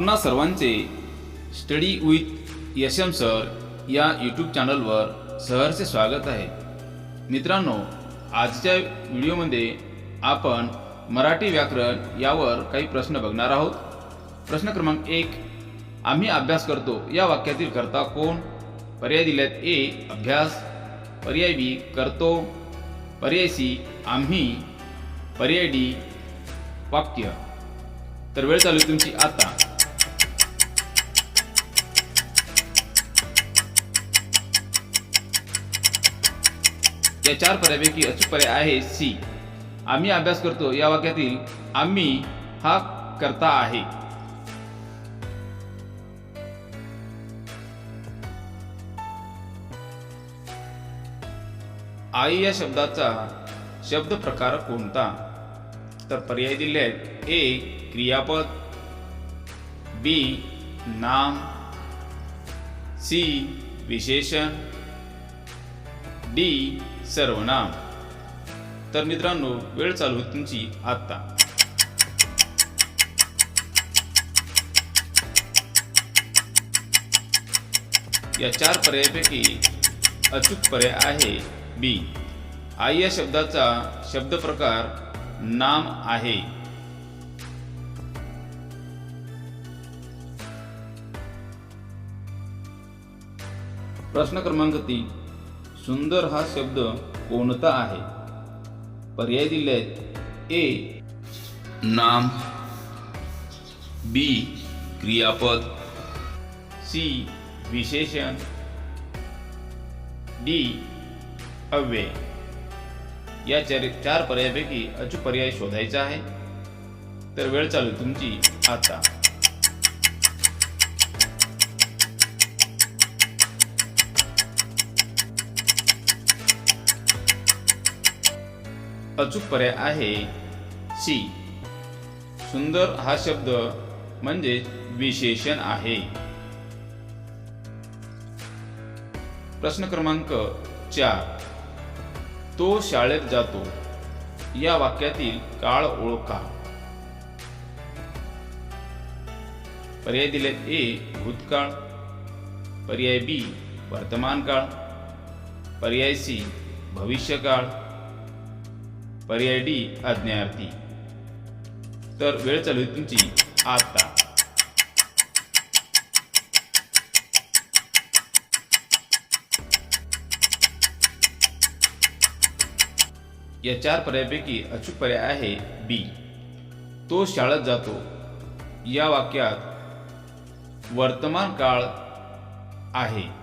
आपणा सर्वांचे study with Yasham sir या यूट्यूब चॅनलवर सहर्ष स्वागत आहे. मित्रांनो आजच्या व्हिडिओमध्ये आपण मराठी व्याकरण यावर काही प्रश्न बघणार आहोत. प्रश्न क्रमांक एक आम्ही अभ्यास करतो या वाक्यातील करता कोण? पर्याय दिल्यात ए अभ्यास. पर्याय बी करतो. पर्याय सी आम्ही. पर्याय डी वाक्य. तर वेळ चालू तुमची आता. या चार पर्यायापैकी अचूक पर्याय आहे सी. आम्ही अभ्यास करतो. या वाक्यातील आम्ही हा करता आहे. आई या शब्दाचा शब्द प्रकार कोणता? तर पर्याय दिले आहेत. ए क्रियापद. बी नाम. सी विशेषण. डी सर्वनाम तर मित्रांनो वेळ चालू तुमची आत्ता. या चार पर्यायापैकी अचूक पर्याय आहे बी आई या शब्दाचा शब्द प्रकार नाम आहे. प्रश्न क्रमांक तीन. सुंदर हा शब्द कोणता आहे? पर्याय दिले आहेत. ए. नाम. बी. क्रियापद. सी. विशेषण. डी. अव्यय. या चार चार पर्यायापैकी अचूक पर्याय शोधायचा आहे. तर वेळ चालू तुमची. आता. अचूक पर्याय आहे. सी. सुंदर हा शब्द म्हणजे विशेषण आहे. प्रश्न क्रमांक चार. तो शाळेत जातो. या वाक्यातील काळ ओळखा. पर्याय दिले ए भूतकाळ. पर्याय बी वर्तमान काळ पर्याय सी भविष्यकाळ. पर्याय डी आज्ञार्थी. तर वेळ चालू आहे तुमची. आता या चार पर्यायापैकी अचूक पर्याय आहे बी तो शाळेत जातो. या वाक्यात वर्तमान काळ आहे.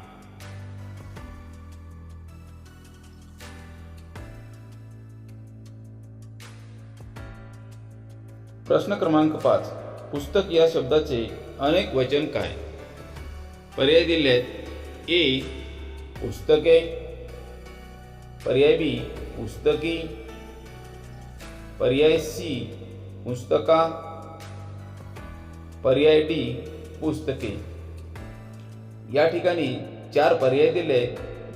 प्रश्न क्रमांक पाच. पुस्तक या शब्दाचे अनेक वचन काय? पर्याय दिले आहेत ए पुस्तके. पर्याय बी पुस्तकी. पर्याय सी पुस्तका. पर्याय डी पुस्तके. या ठिकाणी चार पर्याय दिले.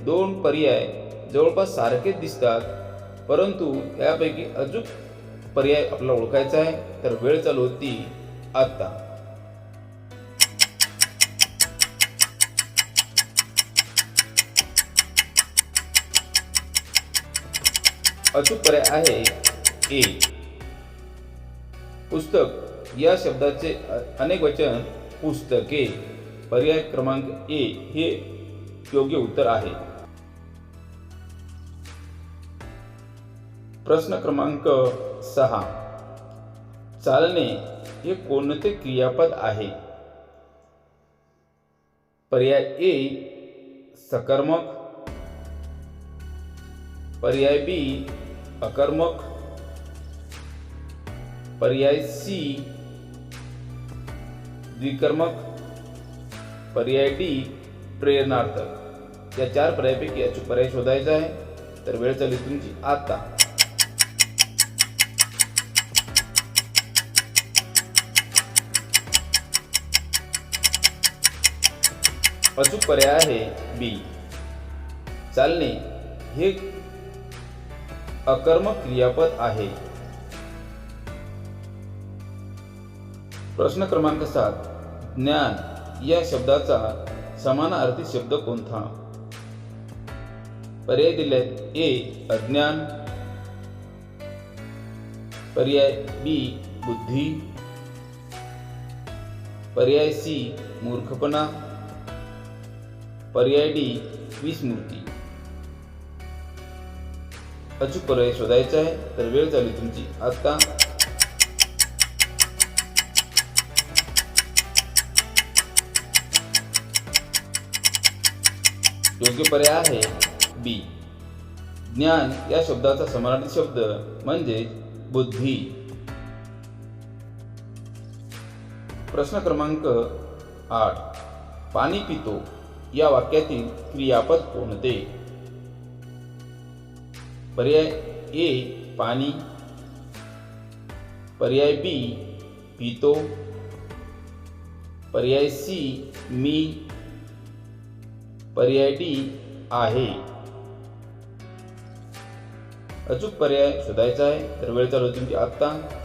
दोन पर्याय जवळपास सारखेच दिसतात परंतु यापैकी अचूक पर्याय आपला ओळखायचा आहे. तर वेळ चालू होती आता अचूक पर्याय आहे ए. पुस्तक. या शब्दाचे अनेक वचन पुस्तके. पर्याय क्रमांक ए हे योग्य उत्तर आहे. प्रश्न क्रमांक सहा. चालणे हे कोणते क्रियापद आहे? पर्याय ए सकर्मक. पर्याय बी अकर्मक. पर्याय सी द्विकर्मक. पर्याय डी प्रेरणार्थक. या चार पर्यायापैकी याची पर्याय शोधायचा आहे. तर वेळ चालली तुमची आता. अचूक पर्याय आहे बी. चालणे हे अकर्मक क्रियापद आहे. प्रश्न क्रमांक सात. ज्ञान या शब्दाचा समानार्थी शब्द कोणता? पर्याय दिलेत ए अज्ञान. पर्याय बी बुद्धी. पर्याय सी मूर्खपणा. पर्याय डी विस्मृती अचूक पर्याय शोधायचा आहे तर वेळ झाली तुमची. आता योग्य पर्याय आहे बी. ज्ञान या शब्दाचा समराठी शब्द म्हणजे बुद्धी. प्रश्न क्रमांक आठ. पाणी पितो. या वाक्यातील क्रियापद कोणते? पर्याय ए पाणी. पर्याय बी पितो. पर्याय सी मी. पर्याय डी आहे. अचूक पर्याय शोधायचा आहे. तर वेळ चालू तुमची. आत्ता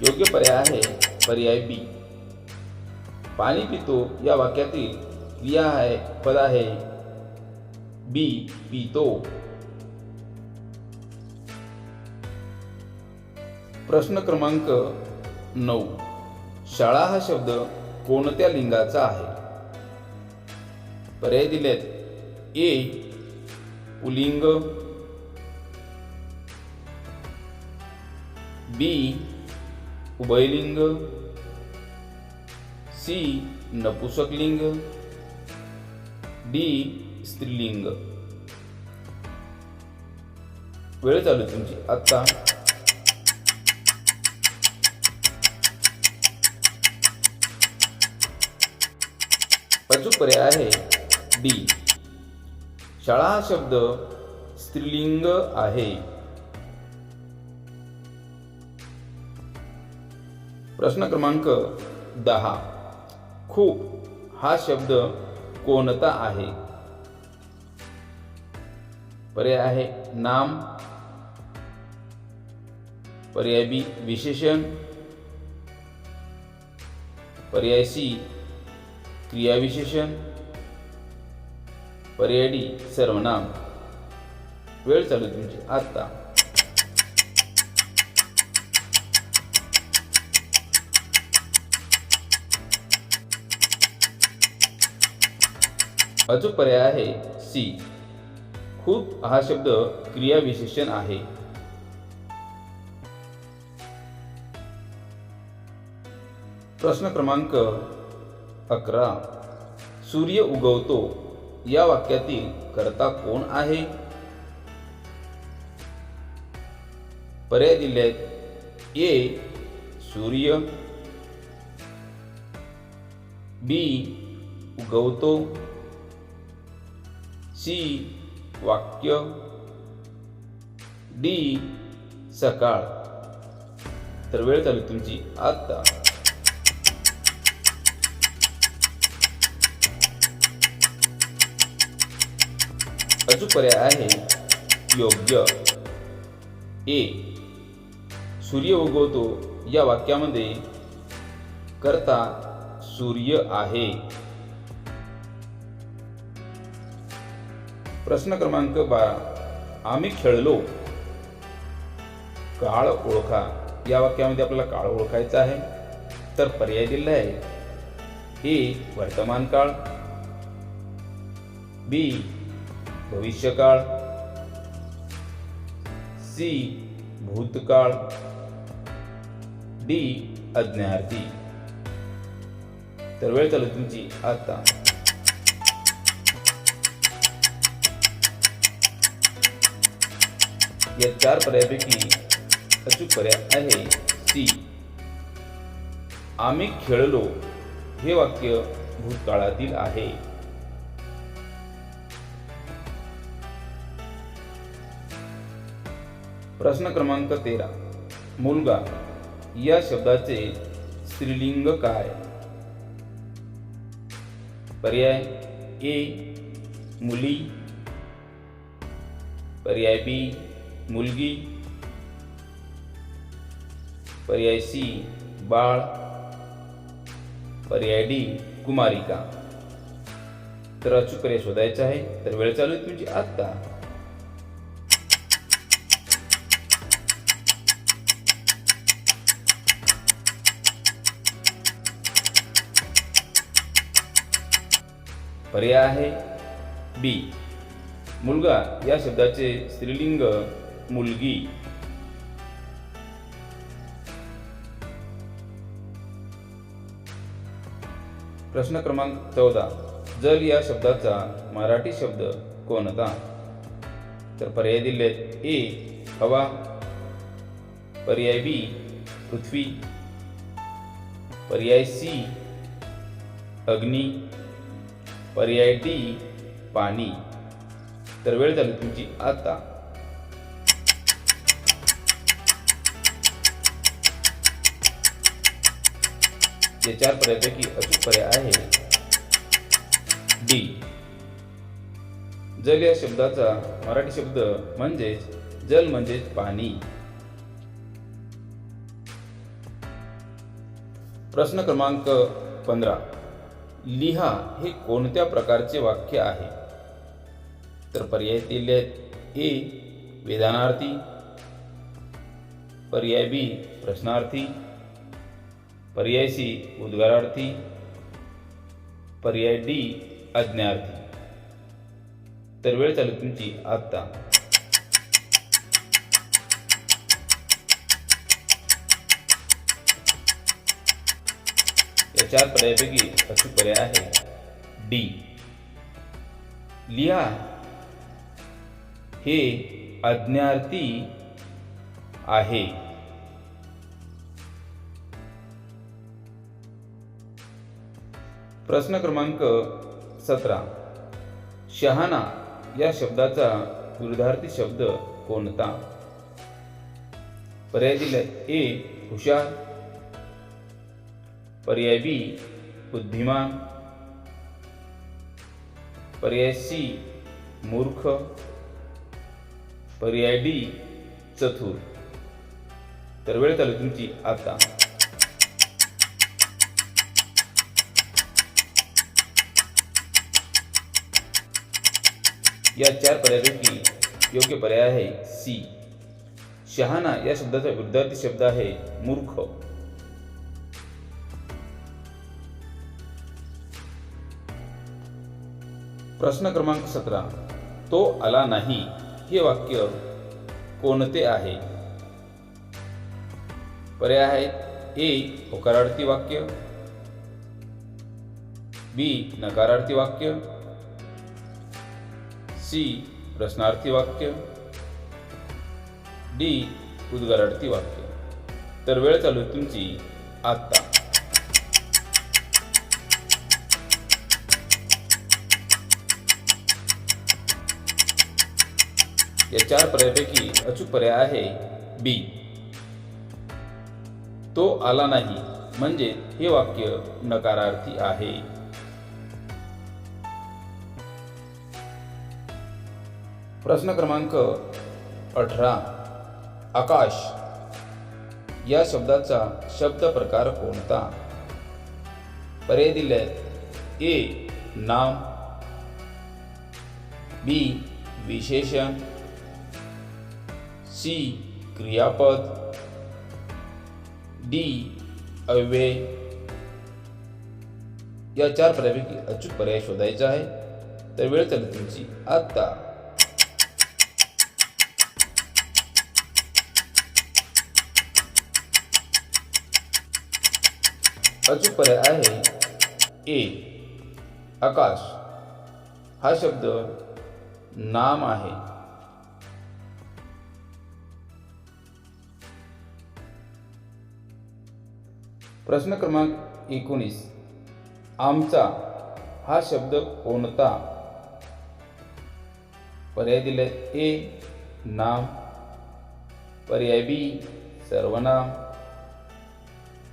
योग्य पर्याय आहे. पर्याय बी. पाणी पितो या वाक्यातील क्रिया आहे पद आहे. बी पितो. प्रश्न क्रमांक नऊ. शाळा हा शब्द कोणत्या लिंगाचा आहे? पर्याय दिलेत. ए. पुलिंग. बी. उभयलिंग सी. नपुसकलिंग डी. स्त्रीलिंग. वेळ चालू तुमची. आत्ता. अचूक पर्याय आहे डी. शाळा हा शब्द स्त्रीलिंग आहे. प्रश्न क्रमांक दहा. खूप हा शब्द कोणता आहे? पर्याय आहे नाम. पर्याय बी विशेषण. पर्याय सी क्रियाविशेषण पर्याय डी सर्वनाम. वेळ चालू तुमची. आत्ता. अचूक पर्याय आहे सी खूप हा शब्द क्रियाविशेषण आहे. प्रश्न क्रमांक अकरा. सूर्य उगवतो या वाक्यातील कर्ता कोण आहे? पर्याय दिलेत ए सूर्य. बी उगवतो. सी वाक्य डी सकाळ. तर वेळ चालू तुमची. आता. अचूक पर्याय आहे. योग्य. ए. सूर्य उगवतो. या वाक्यामध्ये करता सूर्य आहे. प्रश्न क्रमांक बारा. आम्ही खेळलो. काळ ओळखा. या वाक्यामध्ये आपल्याला काळ ओळखायचा आहे. तर पर्याय दिला आहे. ए वर्तमान काळ. बी भविष्यकाळ. सी भूतकाळ. डी अज्ञार्थी तर वेळ चालू तुमची. आता. या चार पर्यायापैकी अचूक पर्याय आहे. सी. आम्ही खेळलो. हे वाक्य भूतकाळातील आहे. प्रश्न क्रमांक तेरा. मुलगा या शब्दाचे स्त्रीलिंग काय? पर्याय ए. मुली. पर्याय बी. मुलगी पर्याय सी बाळ पर्याय डी कुमारिका. तर अचूक पर्याय शोधायचा आहे. तर वेळ चालू आहे तुमची. आत्ता. पर्याय आहे बी. मुलगा या शब्दाचे स्त्रीलिंग मुलगी. प्रश्न क्रमांक चौदा. जल या शब्दाचा मराठी शब्द कोणता? तर पर्याय दिलेत ए हवा. पर्याय बी पृथ्वी. पर्याय सी अग्नी. पर्याय डी पाणी. तर वेळ झाली तुमची. आता जे चार पर्यायापैकी अचूक पर्याय आहे. डी जल या शब्दाचा मराठी शब्द म्हणजेच जल म्हणजेच पाणी. प्रश्न क्रमांक पंधरा. लिहा हे कोणत्या प्रकारचे वाक्य आहे? तर पर्याय दिले आहेत ए वेदनार्थी. पर्याय बी प्रश्नार्थी. पर्याय सी उद्गारार्थी. पर्याय डी अज्ञार्थी तर वेळ चालू तुमची आत्ता. या चार पर्यायापैकी अचूक पर्याय आहे डी. लिहा. हे आज्ञार्थी आहे. प्रश्न क्रमांक सतरा. शहाणा या शब्दाचा विरुद्धार्थी शब्द कोणता? पर्याय दिले ए हुशार. पर्याय बी बुद्धिमान. पर्याय सी मूर्ख. पर्याय डी चतुर. तर वेळ चालू तुमची आता. या चार पर्यायापैकी योग्य पर्याय आहे सी शहाणा या शब्दाचा विरुद्धार्थी शब्द आहे मूर्ख. प्रश्न क्रमांक सतरा. तो आला नाही. हे वाक्य कोणते आहे? पर्याय आहेत ए होकारार्थी वाक्य. बी नकारार्थी वाक्य. सी प्रश्नार्थी वाक्य. डी उद्गारार्थी वाक्य. तर वेळ चालू आहे तुमची. आत्ता. या चार पर्यायापैकी अचूक पर्याय आहे बी. तो आला नाही म्हणजे हे वाक्य नकारार्थी आहे. प्रश्न क्रमांक अठरा. आकाश. या शब्दाचा शब्द प्रकार कोणता? पर्याय दिले ए. नाम. बी. विशेषण. सी. क्रियापद. डी. अव्यय. या चार पर्यायापैकी अचूक पर्याय शोधायचा आहे. तर वेळ चालू तुमची. आत्ता. अचूक पर्याय आहे. ए आकाश. हा शब्द नाम आहे. प्रश्न क्रमांक एकोणीस. आमचा हा शब्द कोणता? पर्याय दिले ए नाम. पर्याय बी सर्वनाम.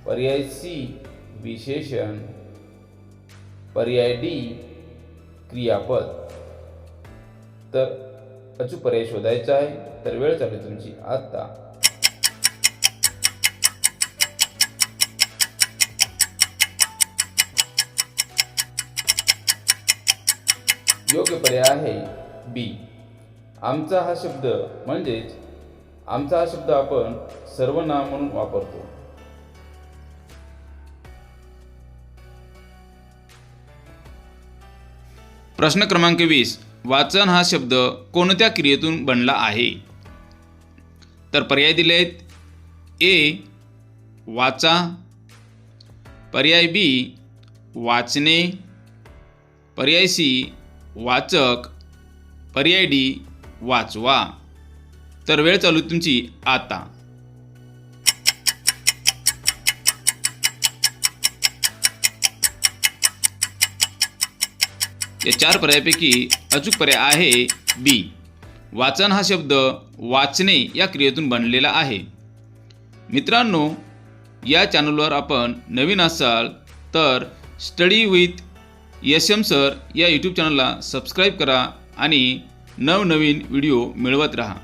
पर्याय सी विशेषण पर्याय डी क्रियापद. तर अचूक पर्याय शोधायचा आहे तर वेळ चालू तुमची आत्ता. योग्य पर्याय आहे बी. आमचा हा शब्द म्हणजेच आमचा हा शब्द आपण सर्वनाम म्हणून वापरतो. प्रश्न क्रमांक वीस. वाचन हा शब्द कोणत्या क्रियेतून बनला आहे? तर पर्याय दिले आहेत ए वाचा. पर्याय बी वाचणे. पर्याय सी वाचक. पर्याय डी वाचवा. तर वेळ चालू तुमची. आता. या चार पर्यायापैकी अचूक पर्याय आहे बी वाचन हा शब्द वाचणे या क्रियेतून बनलेला आहे. मित्रांनो या चॅनलवर आपण नवीन असाल तर study with S M sir या यूट्यूब चॅनलला सबस्क्राईब करा आणि नवनवीन व्हिडिओ मिळवत राहा.